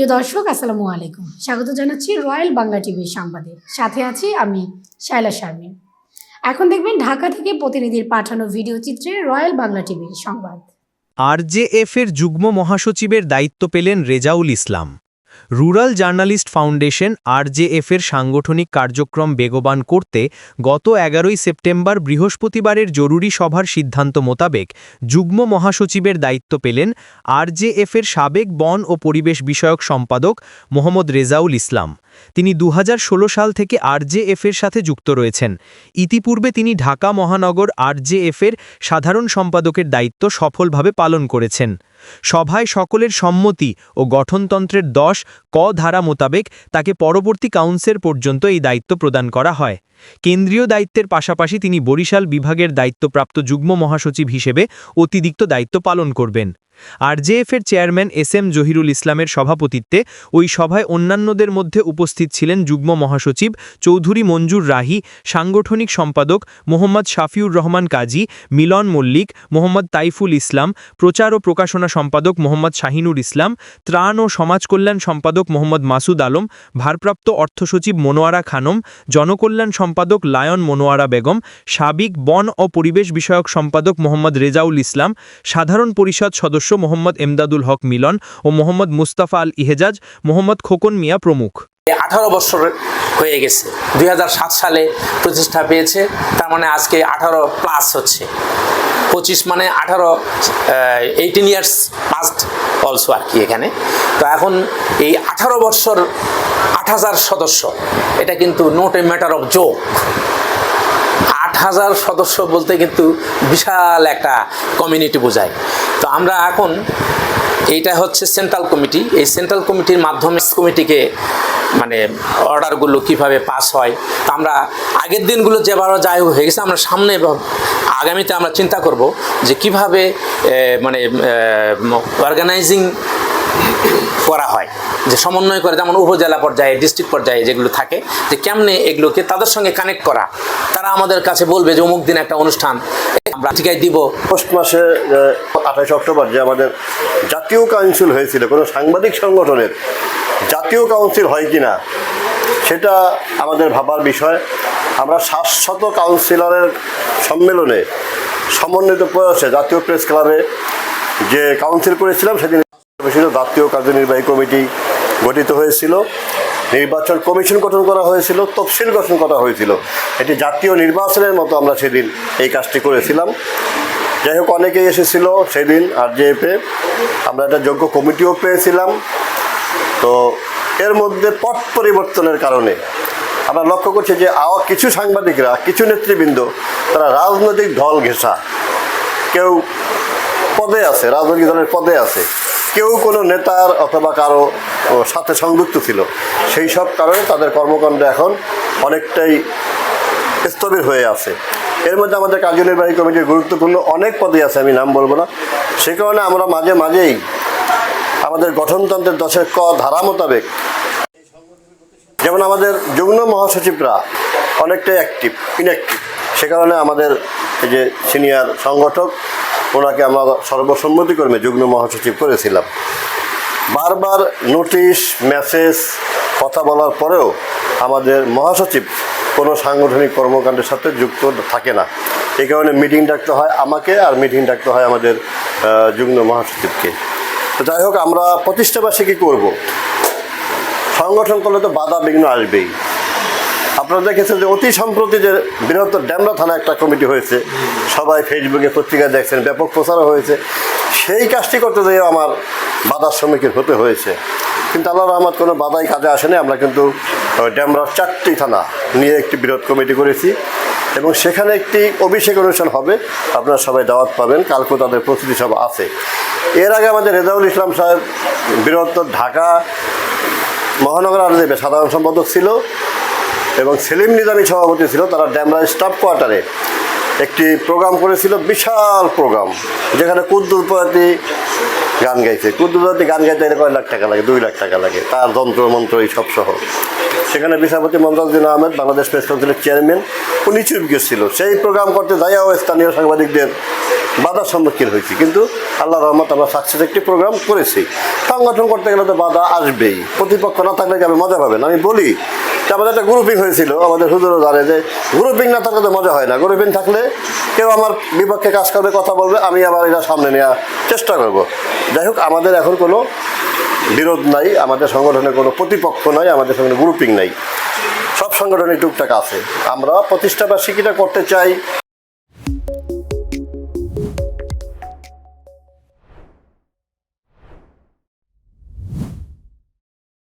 প্রিয় দর্শক, আসসালামু আলাইকুম। স্বাগত জানাচ্ছি রয়্যাল বাংলা টিভির সংবাদে। সাথে আছি আমি শায়লা শারমিন। এখন দেখবেন ঢাকা থেকে প্রতিনিধির পাঠানো ভিডিও চিত্রে রয়্যাল বাংলা টিভির সংবাদ। আরজেএফ এর যুগ্ম মহাসচিবের দায়িত্ব পেলেন Rezaul Islam. Rural journalist foundation আরজেএফের সাংগঠনিক কার্যক্রম বেগবান করতে গত এগারোই সেপ্টেম্বর বৃহস্পতিবারের জরুরি সভার সিদ্ধান্ত মোতাবেক যুগ্ম মহাসচিবের দায়িত্ব পেলেন আরজেএফের সাবেক বন ও পরিবেশ বিষয়ক সম্পাদক মোহাম্মদ রেজাউল ইসলাম। তিনি দু হাজার ষোলো সাল থেকে আরজেএফ এর সাথে যুক্ত রয়েছেন। ইতিপূর্বে তিনি ঢাকা মহানগর আরজেএফ এর সাধারণ সম্পাদকের দায়িত্ব সফলভাবে পালন করেছেন। সভায় সকলের সম্মতি ও গঠনতন্ত্রের দশ ক ধারা মোতাবেক তাকে পরবর্তী কাউন্সিল পর্যন্ত এই দায়িত্ব প্রদান করা হয়। কেন্দ্রীয় দায়িত্বের পাশাপাশি তিনি বরিশাল বিভাগের দায়িত্বপ্রাপ্ত যুগ্ম মহাসচিব হিসেবে অতিরিক্ত দায়িত্ব পালন করবেন। আরজেএফের চেয়ারম্যান এস এম জহিরুল ইসলামের সভাপতিত্বে ওই সভায় অন্যান্যদের মধ্যে উপস্থিত ছিলেন যুগ্ম মহাসচিব চৌধুরী মঞ্জুর রাহি, সাংগঠনিক সম্পাদক মোহাম্মদ শাফিউর রহমান কাজী, মিলন মল্লিক, মোহাম্মদ তাইফুল ইসলাম, প্রচার ও প্রকাশনা সম্পাদক মোহাম্মদ শাহিনুর ইসলাম, ত্রাণ ও সমাজ কল্যাণ সম্পাদক মোহাম্মদ মাসুদ আলম, ভারপ্রাপ্ত অর্থসচিব মনোয়ারা খানম, জনকল্যাণ সম্পাদক লায়ন মনোয়ারা বেগম, সাবিক বন ও পরিবেশ বিষয়ক সম্পাদক মোহাম্মদ রেজাউল ইসলাম, সাধারণ পরিষদ সদস্য মোহাম্মদ এমদাদুল হক মিলন ও মোহাম্মদ মুস্তাফা আল ইহেজাজ, মোহাম্মদ খোকন মিয়া প্রমুখ। আঠারো বছর হয়ে গেছে। দুই হাজার সাত সালে প্রতিষ্ঠা পেয়েছে। তার মানে আজকে আঠারো প্লাস হচ্ছে। পঁচিশ মানে আঠারো এইটিন ইয়ার্স পাস্ট অলসো আর কি এখানে। তো এখন এই আঠারো বছর আট হাজার সদস্য, এটা কিন্তু not a matter of joke আট হাজার সদস্য বলতে কিন্তু বিশাল একটা কমিউনিটি বোঝায়। তো আমরা এখন এইটা হচ্ছে সেন্ট্রাল কমিটি এই সেন্ট্রাল কমিটির মাধ্যমে কমিটিকে মানে অর্ডারগুলো কীভাবে পাস হয়, তো আমরা আগের দিনগুলো যেভাবে যাই হয়ে গেছে, আমরা সামনে আগামীতে আমরা চিন্তা করব যে কীভাবে মানে অর্গানাইজিং করা হয়। যে সমন্বয় করে যেমন উপজেলা পর্যায়ে ডিস্ট্রিক্ট পর্যায়ে যেগুলো থাকে, যে কেমনে এগুলোকে তাদের সঙ্গে কানেক্ট করা। তারা আমাদের কাছে বলবে যে অমুক দিন একটা অনুষ্ঠান, আমরা টিকায় দিব। আগস্ট মাসে আঠাশ অক্টোবর যে আমাদের জাতীয় কাউন্সিল হয়েছিল, কোনো সাংবাদিক সংগঠনের জাতীয় কাউন্সিল হয় কি না, সেটা আমাদের ভাবার বিষয়। আমরা শাশ্বত কাউন্সিলরের সম্মেলনে সমন্বিত প্রয়াসে জাতীয় প্রেস ক্লাবে যে কাউন্সিল করেছিলাম, সেদিন ছিল জাতীয় কার্যনির্বাহী কমিটি গঠিত হয়েছিল। নির্বাচন কমিশন গঠন করা হয়েছিল, তফসিল গঠন করা হয়েছিল। এটি জাতীয় নির্বাচনের মতো আমরা সেদিন এই কাজটি করেছিলাম। যাই হোক, অনেকেই এসেছিল সেদিন আর জেএফে আমরা একটা যোগ্য কমিটিও পেয়েছিলাম। তো এর মধ্যে পট পরিবর্তনের কারণে আমরা লক্ষ্য করছি যে আওয়া কিছু সাংবাদিকরা, কিছু নেতৃবৃন্দ, তারা রাজনৈতিক দল ঘেঁষা। কেউ পদে আছে, রাজনৈতিক দলের পদে আছে। কেউ কোনো নেতার অথবা কারও সাথে সংযুক্ত ছিল। সেই সব কারণে তাদের কর্মকাণ্ড এখন অনেকটাই স্থবির হয়ে আছে। এর মধ্যে আমাদের কার্যনির্বাহী কমিটির গুরুত্বপূর্ণ অনেক পদে আছে, আমি নাম বলব না। সে কারণে আমরা মাঝে মাঝেই আমাদের গঠনতন্ত্রের দশের ক ধারা মোতাবেক যেমন আমাদের যুগ্ম মহাসচিবরা অনেকটাই অ্যাক্টিভ ইনঅ্যাক্টিভ সে কারণে আমাদের এই যে সিনিয়র সংগঠক ওনাকে আমরা সর্বসম্মতিক্রমে যুগ্ম মহাসচিব করেছিলাম। বারবার নোটিশ, মেসেজ, কথা বলার পরেও আমাদের মহাসচিব কোনো সাংগঠনিক কর্মকাণ্ডের সাথে যুক্ত থাকে না। এই কারণে মিটিং ডাকতে হয় আমাকে আর মিটিং ডাকতে হয় আমাদের যুগ্ম মহাসচিবকে। তো যাই হোক, আমরা প্রতিষ্ঠাবার্ষিকী করব। সংগঠন করলে তো বাধা বিঘ্ন আসবেই। আপনারা দেখেছেন যে অতি সম্প্রতি যে বৃহত্তর ড্যামরা থানা একটা কমিটি হয়েছে। সবাই ফেসবুকে পত্রিকায় দেখছেন, ব্যাপক প্রচারও হয়েছে। সেই কাজটি করতে যেয়ে আমার বাধার সম্মুখীন হতে হয়েছে। কিন্তু আল্লাহ রহমত কোনো বাধাই কাজে আসেনি। আমরা কিন্তু ড্যামরার চারটি থানা নিয়ে একটি বিরোধ কমিটি করেছি এবং সেখানে একটি অভিষেক অনুষ্ঠান হবে। আপনারা সবাই দাওয়াত পাবেন। কালকেও তাদের প্রস্তুতি সব আছে। এর আগে আমাদের রেজাউল ইসলাম সাহেব বৃহত্তর ঢাকা মহানগর আরদেবে সাধারণ সম্পাদক ছিল। এবং সেলিম নিজামী সভাপতি ছিল, তারা ড্যামরা স্টাফ কোয়ার্টারে একটি প্রোগ্রাম করেছিল, বিশাল প্রোগ্রাম, যেখানে কুদ্দুর প্রতি গান গাইছে। কুদ্দুর প্রতি গান গাইতে এর কয় লাখ টাকা লাগে? দুই লাখ টাকা লাগে। তার যন্ত্র মন্ত্র এই সব সহ। সেখানে বিচারপতি মমতাজুদ্দিন আহমেদ, বাংলাদেশ প্রেস কাউন্সিলের চেয়ারম্যান, উনি চুপ গেছিল। সেই প্রোগ্রাম করতে যাইয়াও স্থানীয় সাংবাদিকদের বাধার সম্মুখীন হয়েছি। কিন্তু আল্লাহ রহমত, আমরা সাকসেস একটি প্রোগ্রাম করেছি। সংগঠন করতে গেলে তো বাধা আসবেই। প্রতিপক্ষ না থাকলে কি আমি মজা পাবেন? আমি বলি আমাদের একটা গ্রুপিং হয়েছিল, আমাদের হুজুরও জানে যে গ্রুপিং না থাকলে তো মজা হয় না। গ্রুপিং থাকলে কেউ আমার বিপক্ষে কাজ করবে, কথা বলবে, আমি আবার এটা সামনে নেওয়ার চেষ্টা করব। যাই হোক, আমাদের এখন কোনো বিরোধ নাই, আমাদের সংগঠনের কোনো প্রতিপক্ষ নাই, আমাদের সঙ্গে গ্রুপিং নাই। সব সংগঠনে টুকটাক আছে। আমরা প্রতিষ্ঠাবার্ষিকীটা করতে চাই